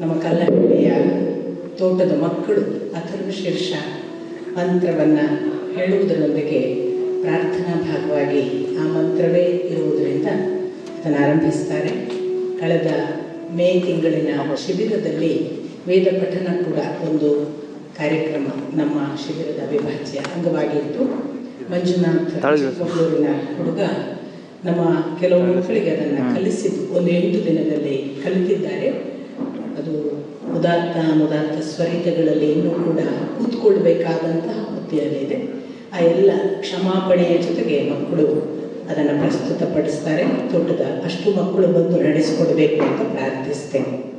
ನಮ್ಮ ಕಲ್ಲಹಳ್ಳಿಯ ತೋಟದ ಮಕ್ಕಳು ಅಥರ್ವ ಶೀರ್ಷ ಮಂತ್ರವನ್ನು ಹೇಳುವುದರೊಂದಿಗೆ ಪ್ರಾರ್ಥನಾ ಭಾಗವಾಗಿ ಆ ಮಂತ್ರವೇ ಇರುವುದರಿಂದ ಅದನ್ನು ಆರಂಭಿಸ್ತಾರೆ ಕಳೆದ ಮೇ ತಿಂಗಳಿನ ಶಿಬಿರದಲ್ಲಿ ವೇದ ಪಠನ ಕೂಡ ಒಂದು ಕಾರ್ಯಕ್ರಮ ನಮ್ಮ ಶಿಬಿರದ ಅವಿಭಾಜ್ಯ ಅಂಗವಾಗಿತ್ತು ಮಂಜುನಾಥ್ ಮಂಗಳೂರಿನ ಹುಡುಗ ನಮ್ಮ ಕೆಲವು ಮಕ್ಕಳಿಗೆ ಅದನ್ನು ಕಲಿಸಿದ್ದು ಒಂದು ಎಂಟು ದಿನದಲ್ಲಿ ಕಲಿತಿದ್ದಾರೆ. ಅದು ಉದಾತ್ತ ಅನುದಾತ್ತ ಸ್ವರಿತಗಳಲ್ಲಿ ಇನ್ನೂ ಕೂಡ ಕೂತ್ಕೊಳ್ಬೇಕಾದಂತಹ ಹೊತ್ತಿಯಲ್ಲಿದೆ ಆ ಎಲ್ಲ ಕ್ಷಮಾಪಣೆಯ ಜೊತೆಗೆ ಮಕ್ಕಳು ಅದನ್ನು ಪ್ರಸ್ತುತಪಡಿಸ್ತಾರೆ. ತೋಟದ ಅಷ್ಟು ಮಕ್ಕಳು ಬಂದು ನಡೆಸಿಕೊಡ್ಬೇಕು ಅಂತ ಪ್ರಾರ್ಥಿಸ್ತೇನೆ.